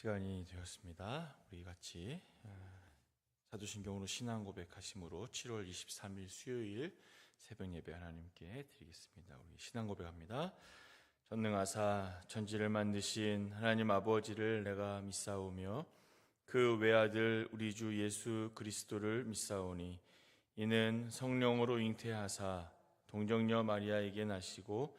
시간이 되었습니다. 우리 같이 어, 사도신경으로 신앙 고백하심으로 7월 23일 수요일 새벽 예배 하나님께 드리겠습니다. 우리 신앙 고백합니다. 전능하사 천지를 만드신 하나님 아버지를 내가 믿사오며 그 외아들 우리 주 예수 그리스도를 믿사오니 이는 성령으로 잉태하사 동정녀 마리아에게 나시고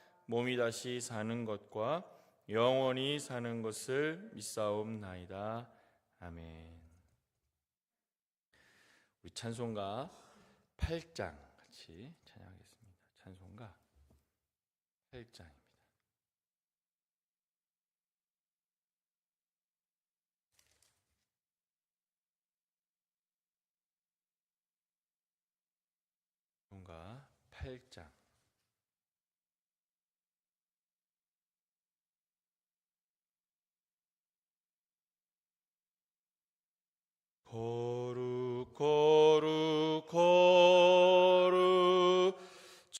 몸이 다시 사는 것과 영원히 사는 것을 믿사옵나이다. 아멘. 우리 찬송가 8장 같이 찬양하겠습니다. 찬송가 8장입니다. 찬송가 8장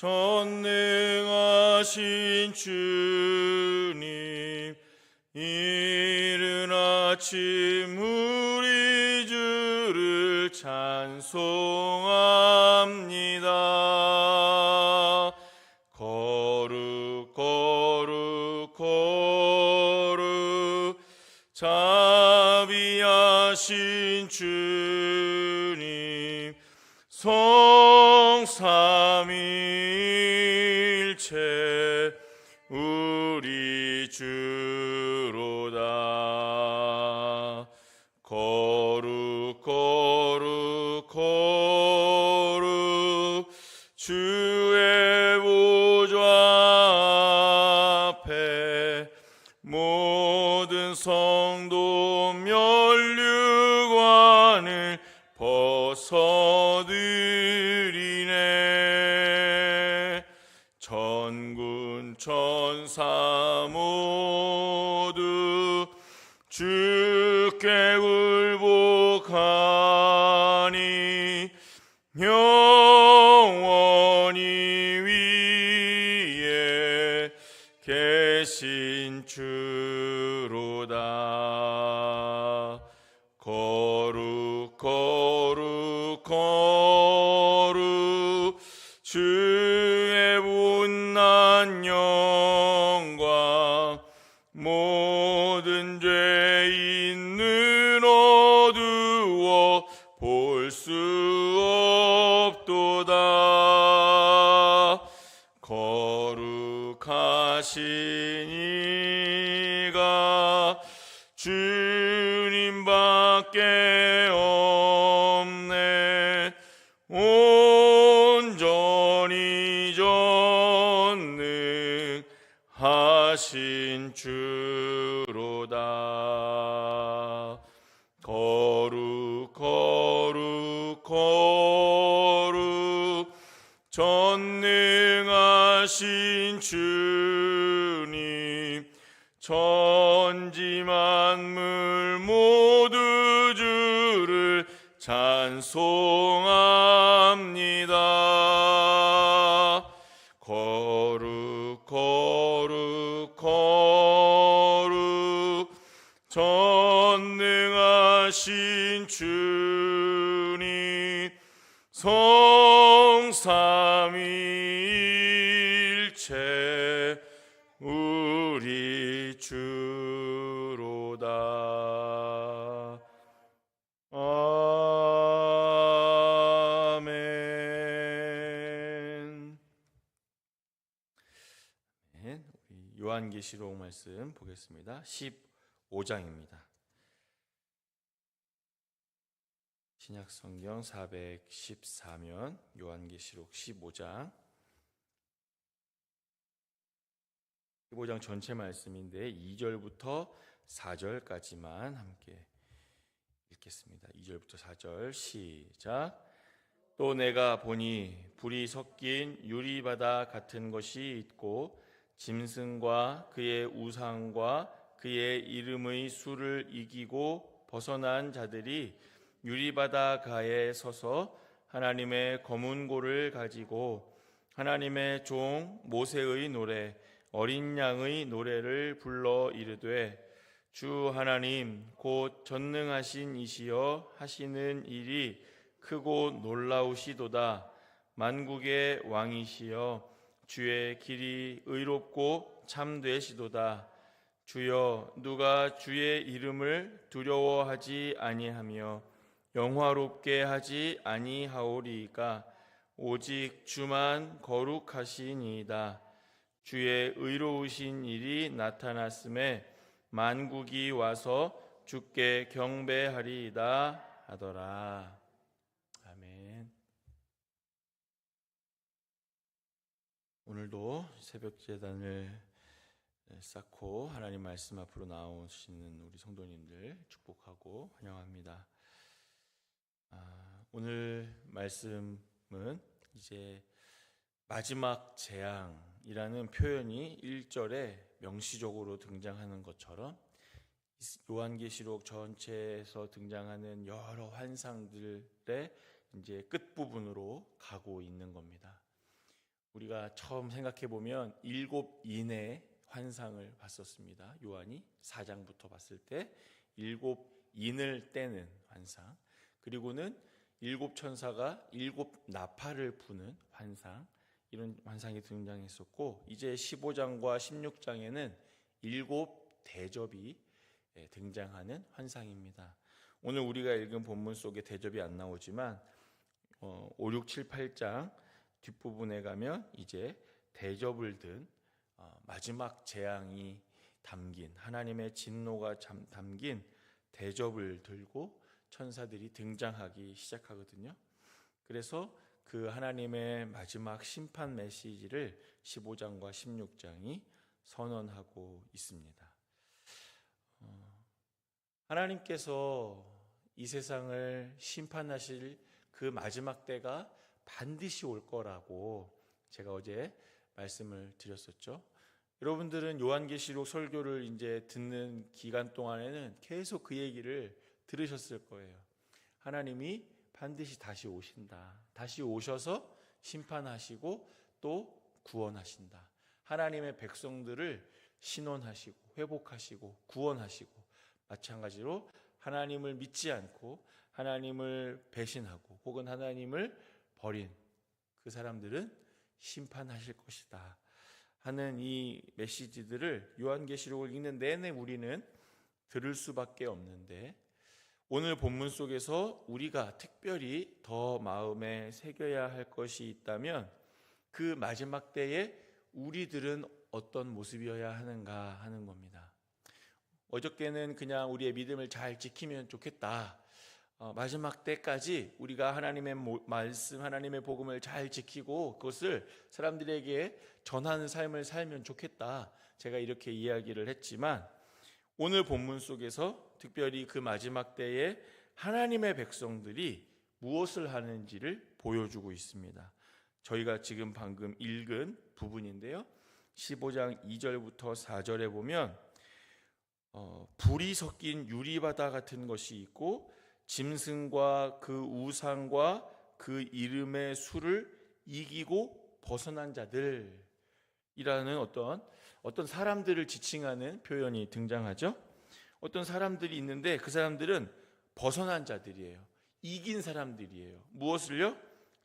전능하신 주님 이른 아침 우 하신 주님 천지 만물 모두 주를 찬송 요한계시록 말씀 보겠습니다. 15장입니다. 신약 성경 414면 요한계시록 15장 15장 전체 말씀인데 2절부터 4절까지만 함께 읽겠습니다. 2절부터 4절 시작. 또 내가 보니 불이 섞인 유리바다 같은 것이 있고 짐승과 그의 우상과 그의 이름의 수를 이기고 벗어난 자들이 유리바다 가에 서서 하나님의 검은 고를 가지고 하나님의 종 모세의 노래 어린 양의 노래를 불러 이르되 주 하나님 곧 전능하신 이시여 하시는 일이 크고 놀라우시도다. 만국의 왕이시여 주의 길이 의롭고 참되시도다. 주여 누가 주의 이름을 두려워하지 아니하며 영화롭게 하지 아니하오리까? 오직 주만 거룩하시니이다. 주의 의로우신 일이 나타났음에 만국이 와서 주께 경배하리이다 하더라 아멘 오늘도 새벽 재단을 쌓고 하나님 말씀 앞으로 나오시는 우리 성도님들 축복하고 환영합니다. 아, 오늘 말씀은 이제 마지막 재앙이라는 표현이 1절에 명시적으로 등장하는 것처럼 요한계시록 전체에서 등장하는 여러 환상들의 이제 끝부분으로 가고 있는 겁니다. 우리가 처음 생각해 보면 일곱 인의 환상을 봤었습니다. 요한이 4장부터 봤을 때 일곱 인을 떼는 환상, 그리고는 일곱 천사가 일곱 나팔을 부는 환상, 이런 환상이 등장했었고, 이제 15장과 16장에는 일곱 대접이 예, 등장하는 환상입니다. 오늘 우리가 읽은 본문 속에 대접이 안 나오지만, 5, 6, 7, 8장 뒷부분에 가면 이제 대접을 든 어, 마지막 재앙이 담긴 하나님의 진노가 담긴 대접을 들고 천사들이 등장하기 시작하거든요. 그래서 그 하나님의 마지막 심판 메시지를 15장과 16장이 선언하고 있습니다. 어, 하나님께서 이 세상을 심판하실 그 마지막 때가 반드시 올 거라고 제가 어제 말씀을 드렸었죠. 여러분들은 요한계시록 설교를 이제 듣는 기간 동안에는 계속 그 얘기를 들으셨을 거예요. 하나님이 반드시 다시 오신다. 다시 오셔서 심판하시고 또 구원하신다. 하나님의 백성들을 신원하시고 회복하시고 구원하시고 마찬가지로 하나님을 믿지 않고 하나님을 배신하고 혹은 하나님을 버린 그 사람들은 심판하실 것이다 하는 이 메시지들을 요한계시록을 읽는 내내 우리는 들을 수밖에 없는데 오늘 본문 속에서 우리가 특별히 더 마음에 새겨야 할 것이 있다면 그 마지막 때에 우리들은 어떤 모습이어야 하는가 하는 겁니다. 어저께는 그냥 우리의 믿음을 잘 지키면 좋겠다. 어, 마지막 때까지 우리가 하나님의 말씀, 하나님의 복음을 잘 지키고 그것을 사람들에게 전하는 삶을 살면 좋겠다. 제가 이렇게 이야기를 했지만 오늘 본문 속에서 특별히 그 마지막 때에 하나님의 백성들이 무엇을 하는지를 보여주고 있습니다. 저희가 지금 방금 읽은 부분인데요. 15장 2절부터 4절에 보면 어, 불이 섞인 유리바다 같은 것이 있고 짐승과 그 우상과 그 이름의 수를 이기고 벗어난 자들이라는 어떤 어떤 사람들을 지칭하는 표현이 등장하죠. 어떤 사람들이 있는데 그 사람들은 벗어난 자들이에요. 이긴 사람들이에요. 무엇을요?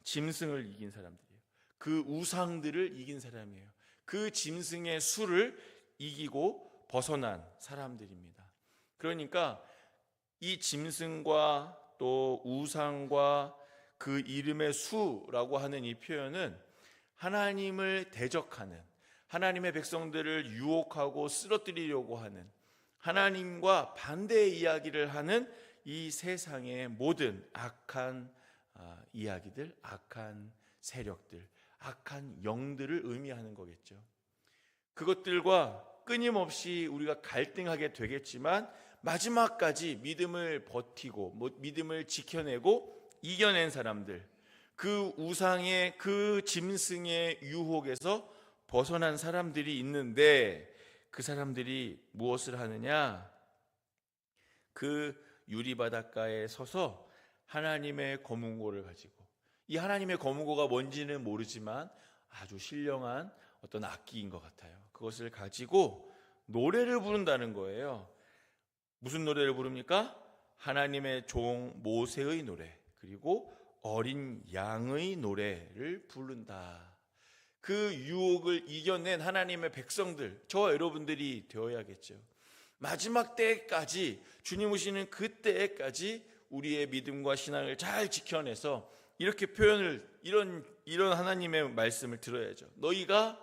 짐승을 이긴 사람들이에요. 그 우상들을 이긴 사람이에요. 그 짐승의 수를 이기고 벗어난 사람들입니다. 그러니까 이 짐승과 또 우상과 그 이름의 수라고 하는 이 표현은 하나님을 대적하는 하나님의 백성들을 유혹하고 쓰러뜨리려고 하는 하나님과 반대의 이야기를 하는 이 세상의 모든 악한 아, 이야기들, 악한 세력들, 악한 영들을 의미하는 거겠죠. 그것들과 끊임없이 우리가 갈등하게 되겠지만 마지막까지 믿음을 버티고 뭐 믿음을 지켜내고 이겨낸 사람들 그 우상의 그 짐승의 유혹에서 벗어난 사람들이 있는데 그 사람들이 무엇을 하느냐? 그 유리바닷가에 서서 하나님의 검은고를 가지고 이 하나님의 검은고가 뭔지는 모르지만 아주 신령한 어떤 악기인 것 같아요. 그것을 가지고 노래를 부른다는 거예요. 무슨 노래를 부릅니까? 하나님의 종 모세의 노래 그리고 어린 양의 노래를 부른다. 그 유혹을 이겨낸 하나님의 백성들, 저와 여러분들이 되어야겠죠. 마지막 때까지 주님 오시는 그때까지 우리의 믿음과 신앙을 잘 지켜내서 이렇게 표현을 이런 이런 하나님의 말씀을 들어야죠. 너희가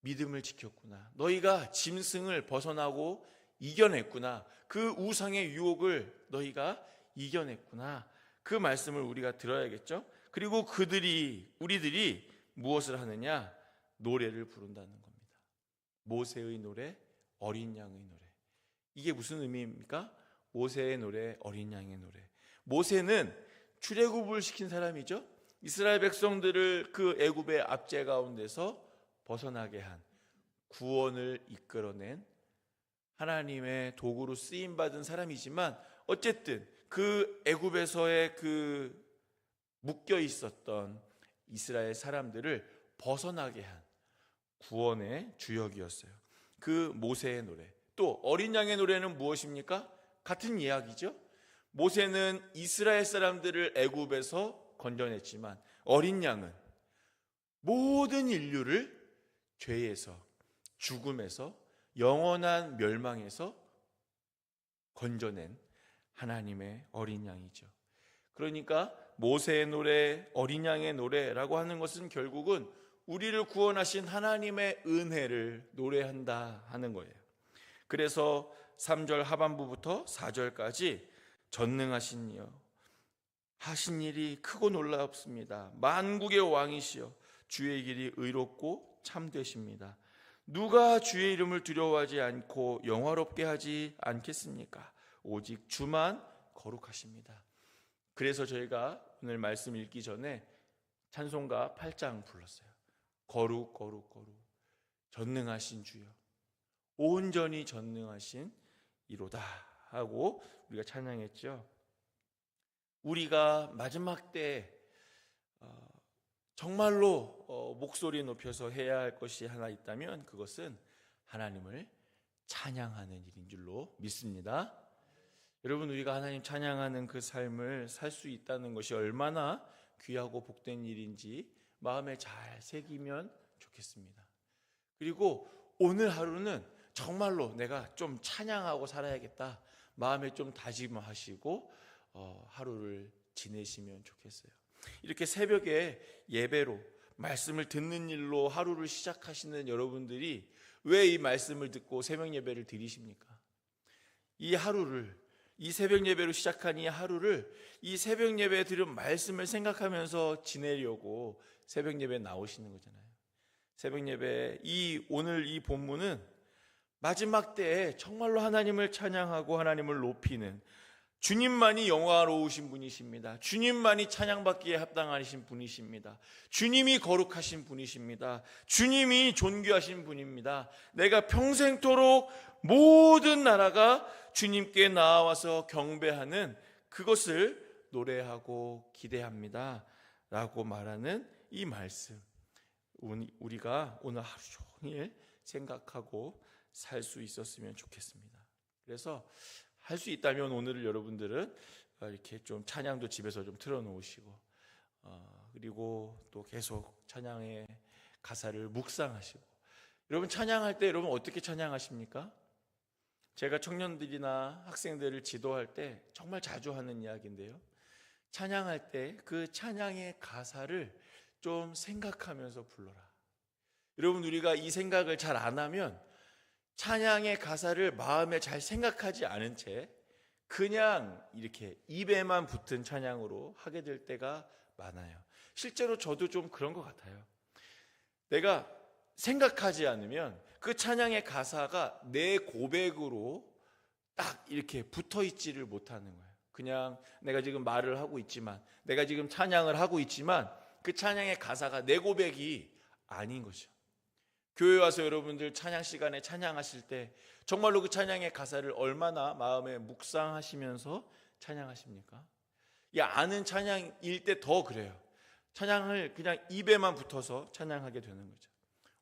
믿음을 지켰구나. 너희가 짐승을 벗어나고 이겨냈구나. 그 우상의 유혹을 너희가 이겨냈구나. 그 말씀을 우리가 들어야겠죠. 그리고 그들이 우리들이 무엇을 하느냐? 노래를 부른다는 겁니다. 모세의 노래, 어린 양의 노래. 이게 무슨 의미입니까? 모세의 노래, 어린 양의 노래. 모세는 출애굽을 시킨 사람이죠. 이스라엘 백성들을 그 애굽의 압제 가운데서 벗어나게 한 구원을 이끌어낸 하나님의 도구로 쓰임 받은 사람이지만 어쨌든 그 애굽에서의 그 묶여 있었던 이스라엘 사람들을 벗어나게 한 구원의 주역이었어요. 그 모세의 노래. 또 어린 양의 노래는 무엇입니까? 같은 이야기죠. 모세는 이스라엘 사람들을 애굽에서 건져냈지만 어린 양은 모든 인류를 죄에서 죽음에서 영원한 멸망에서 건져낸 하나님의 어린 양이죠. 그러니까 모세의 노래, 어린 양의 노래라고 하는 것은 결국은 우리를 구원하신 하나님의 은혜를 노래한다 하는 거예요. 그래서 3절 하반부부터 4절까지 전능하신 이여 하신 일이 크고 놀랍습니다. 만국의 왕이시여 주의 길이 의롭고 참되십니다. 누가 주의 이름을 두려워하지 않고 영화롭게 하지 않겠습니까? 오직 주만 거룩하십니다. 그래서 저희가 오늘 말씀 읽기 전에 찬송가 8장 불렀어요. 거룩 거룩 거룩 전능하신 주여 온전히 전능하신 이로다 하고 우리가 찬양했죠. 우리가 마지막 때 어, 정말로 어, 목소리 높여서 해야 할 것이 하나 있다면 그것은 하나님을 찬양하는 일인 줄로 믿습니다. 여러분 우리가 하나님 찬양하는 그 삶을 살 수 있다는 것이 얼마나 귀하고 복된 일인지 마음에 잘 새기면 좋겠습니다. 그리고 오늘 하루는 정말로 내가 좀 찬양하고 살아야겠다. 마음에 좀 다짐하시고 어, 하루를 지내시면 좋겠어요. 이렇게 새벽에 예배로 말씀을 듣는 일로 하루를 시작하시는 여러분들이 왜 이 말씀을 듣고 새벽 예배를 드리십니까? 이 하루를 이 새벽 예배로 시작한 이 하루를 이 새벽 예배에 들은 말씀을 생각하면서 지내려고 새벽 예배에 나오시는 거잖아요. 새벽 예배 이 오늘 이 본문은 마지막 때에 정말로 하나님을 찬양하고 하나님을 높이는 주님만이 영화로우신 분이십니다. 주님만이 찬양받기에 합당하신 분이십니다. 주님이 거룩하신 분이십니다. 주님이 존귀하신 분입니다. 내가 평생토록 모든 나라가 주님께 나와서 경배하는 그것을 노래하고 기대합니다. 라고 말하는 이 말씀. 우리가 오늘 하루 종일 생각하고 살 수 있었으면 좋겠습니다. 그래서 할 수 있다면 오늘을 여러분들은 이렇게 좀 찬양도 집에서 좀 틀어놓으시고 어, 그리고 또 계속 찬양의 가사를 묵상하시고 여러분 찬양할 때 여러분 어떻게 찬양하십니까? 제가 청년들이나 학생들을 지도할 때 정말 자주 하는 이야기인데요. 찬양할 때 그 찬양의 가사를 좀 생각하면서 불러라. 여러분 우리가 이 생각을 잘 안 하면 찬양의 가사를 마음에 잘 생각하지 않은 채 그냥 이렇게 입에만 붙은 찬양으로 하게 될 때가 많아요. 실제로 저도 좀 그런 것 같아요. 내가 생각하지 않으면 그 찬양의 가사가 내 고백으로 딱 이렇게 붙어 있지를 못하는 거예요. 그냥 내가 지금 말을 하고 있지만, 내가 지금 찬양을 하고 있지만, 그 찬양의 가사가 내 고백이 아닌 거죠. 교회 와서 여러분들 찬양 시간에 찬양하실 때 정말로 그 찬양의 가사를 얼마나 마음에 묵상하시면서 찬양하십니까? 이 아는 찬양일 때 더 그래요. 찬양을 그냥 입에만 붙어서 찬양하게 되는 거죠.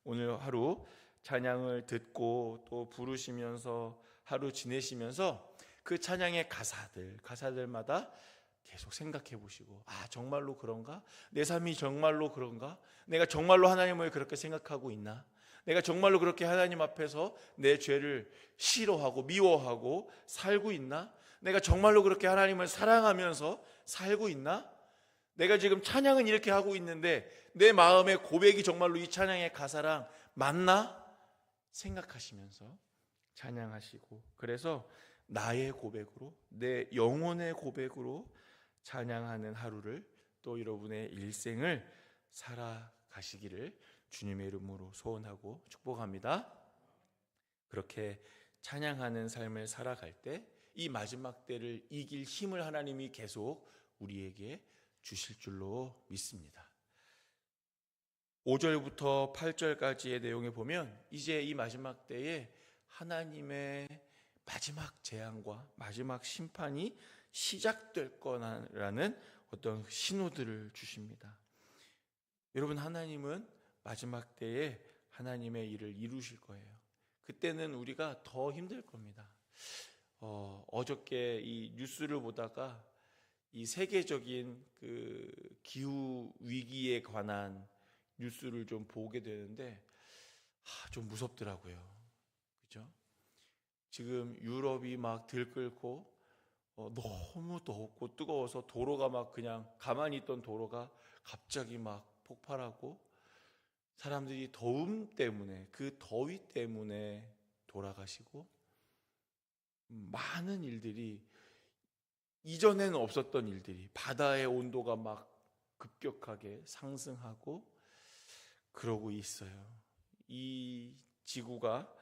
오늘 하루 찬양을 듣고 또 부르시면서 하루 지내시면서 그 찬양의 가사들, 가사들마다 계속 생각해 보시고, 아, 정말로 그런가? 내 삶이 정말로 그런가? 내가 정말로 하나님을 그렇게 생각하고 있나? 내가 정말로 그렇게 하나님 앞에서 내 죄를 싫어하고 미워하고 살고 있나? 내가 정말로 그렇게 하나님을 사랑하면서 살고 있나? 내가 지금 찬양은 이렇게 하고 있는데 내 마음의 고백이 정말로 이 찬양의 가사랑 맞나? 생각하시면서 찬양하시고 그래서 나의 고백으로 내 영혼의 고백으로 찬양하는 하루를 또 여러분의 일생을 살아가시기를 주님의 이름으로 소원하고 축복합니다. 그렇게 찬양하는 삶을 살아갈 때 이 마지막 때를 이길 힘을 하나님이 계속 우리에게 주실 줄로 믿습니다. 5절부터 8절까지의 내용에 보면 이제 이 마지막 때에 하나님의 마지막 재앙과 마지막 심판이 시작될 거라는 어떤 신호들을 주십니다. 여러분 하나님은 마지막 때에 하나님의 일을 이루실 거예요. 그때는 우리가 더 힘들 겁니다. 어, 어저께 이 뉴스를 보다가 이 세계적인 그 기후 위기에 관한 뉴스를 좀 보게 되는데 아, 좀 무섭더라고요. 그죠? 지금 유럽이 막 들끓고 어, 너무 덥고 뜨거워서 도로가 막 그냥 가만히 있던 도로가 갑자기 막 폭발하고 사람들이 더움 때문에 그 더위 때문에 돌아가시고 많은 일들이 이전에는 없었던 일들이 바다의 온도가 막 급격하게 상승하고 그러고 있어요. 이 지구가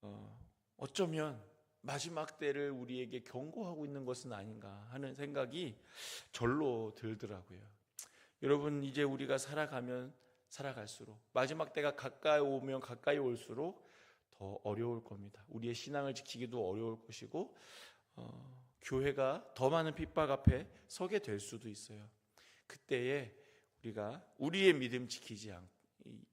어, 어쩌면 마지막 때를 우리에게 경고하고 있는 것은 아닌가 하는 생각이 절로 들더라고요. 여러분 이제 우리가 살아가면 살아갈수록 마지막 때가 가까이 오면 가까이 올수록 더 어려울 겁니다. 우리의 신앙을 지키기도 어려울 것이고 어, 교회가 더 많은 핍박 앞에 서게 될 수도 있어요. 그때에 우리가 우리의 믿음 지키지 않고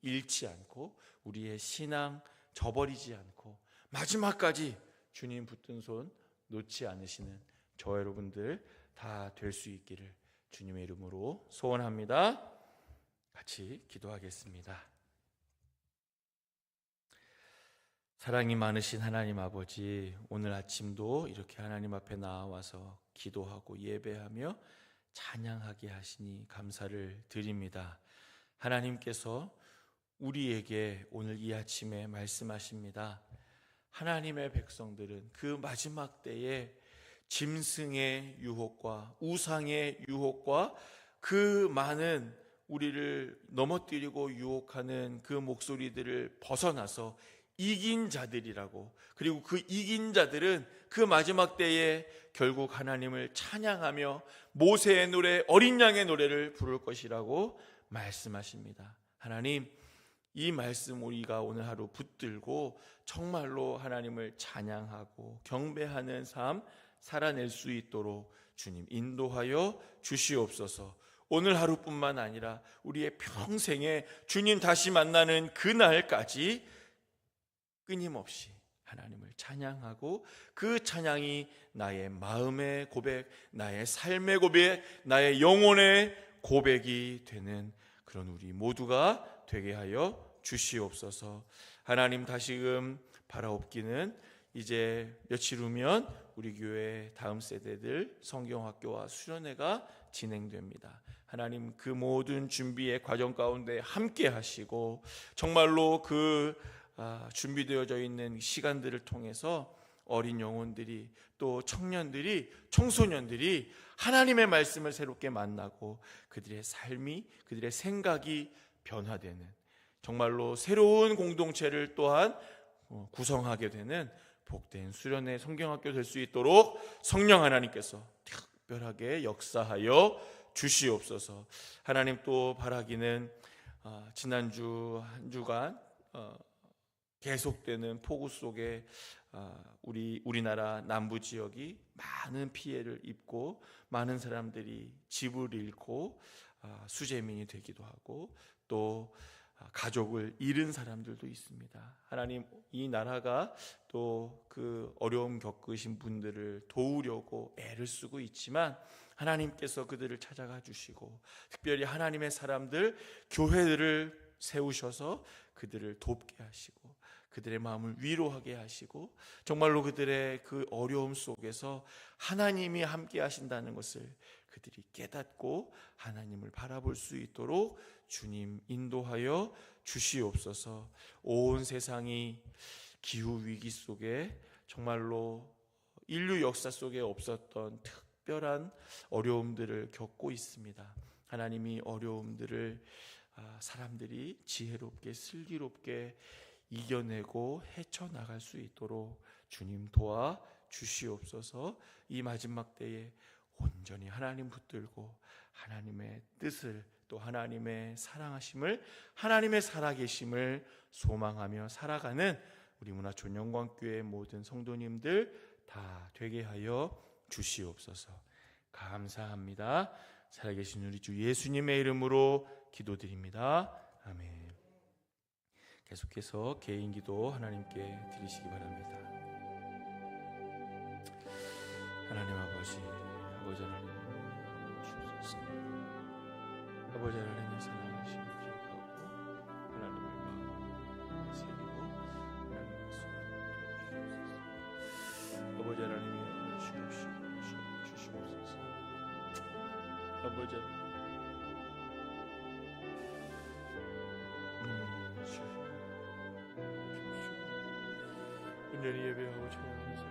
잃지 않고 우리의 신앙 저버리지 않고 마지막까지 주님 붙든 손 놓지 않으시는 저 여러분들 다 될 수 있기를 주님의 이름으로 소원합니다. 같이 기도하겠습니다. 사랑이 많으신 하나님 아버지, 오늘 아침도 이렇게 하나님 앞에 나와서 기도하고 예배하며 찬양하게 하시니 감사를 드립니다. 하나님께서 우리에게 오늘 이 아침에 말씀하십니다. 하나님의 백성들은 그 마지막 때에 짐승의 유혹과 우상의 유혹과 그 많은 우리를 넘어뜨리고 유혹하는 그 목소리들을 벗어나서 이긴 자들이라고 그리고 그 이긴 자들은 그 마지막 때에 결국 하나님을 찬양하며 모세의 노래 어린 양의 노래를 부를 것이라고 말씀하십니다. 하나님 이 말씀 우리가 오늘 하루 붙들고 정말로 하나님을 찬양하고 경배하는 삶 살아낼 수 있도록 주님 인도하여 주시옵소서. 오늘 하루뿐만 아니라 우리의 평생에 주님 다시 만나는 그날까지 끊임없이 하나님을 찬양하고 그 찬양이 나의 마음의 고백, 나의 삶의 고백, 나의 영혼의 고백이 되는 그런 우리 모두가 되게 하여 주시옵소서. 하나님 다시금 바라옵기는 이제 며칠 후면 우리 교회 다음 세대들 성경학교와 수련회가 진행됩니다. 하나님 그 모든 준비의 과정 가운데 함께 하시고 정말로 그 아, 준비되어져 있는 시간들을 통해서 어린 영혼들이 또 청년들이 청소년들이 하나님의 말씀을 새롭게 만나고 그들의 삶이 그들의 생각이 변화되는 정말로 새로운 공동체를 또한 어, 구성하게 되는 복된 수련의 성경학교 될 수 있도록 성령 하나님께서 특별하게 역사하여 주시옵소서. 하나님 또 바라기는 아, 지난주 한 주간 어, 계속되는 폭우 속에 아, 우리 우리나라 남부 지역이 많은 피해를 입고 많은 사람들이 집을 잃고 아, 수재민이 되기도 하고 또 아, 가족을 잃은 사람들도 있습니다. 하나님 이 나라가 또 그 어려움 겪으신 분들을 도우려고 애를 쓰고 있지만 하나님께서 그들을 찾아가 주시고 특별히 하나님의 사람들 교회들을 세우셔서 그들을 돕게 하시고 그들의 마음을 위로하게 하시고 정말로 그들의 그 어려움 속에서 하나님이 함께 하신다는 것을 그들이 깨닫고 하나님을 바라볼 수 있도록 주님 인도하여 주시옵소서. 온 세상이 기후 위기 속에 정말로 인류 역사 속에 없었던 특 별한 어려움들을 겪고 있습니다. 하나님이 어려움들을 아, 사람들이 지혜롭게 슬기롭게 이겨내고 헤쳐나갈 수 있도록 주님 도와 주시옵소서 이 마지막 때에 온전히 하나님 붙들고 하나님의 뜻을 또 하나님의 사랑하심을 하나님의 살아계심을 소망하며 살아가는 우리 문화촌 영광교회 모든 성도님들 다 되게 하여 주시옵소서 감사합니다 살아계신 우리 주 예수님의 이름으로 기도드립니다 아멘 계속해서 개인 기도 하나님께 드리시기 바랍니다. 하나님 아버지, 아버지 하나님 주옵소서. 아버지 하나님의 사랑 아버지 하나님 음, 주- 온전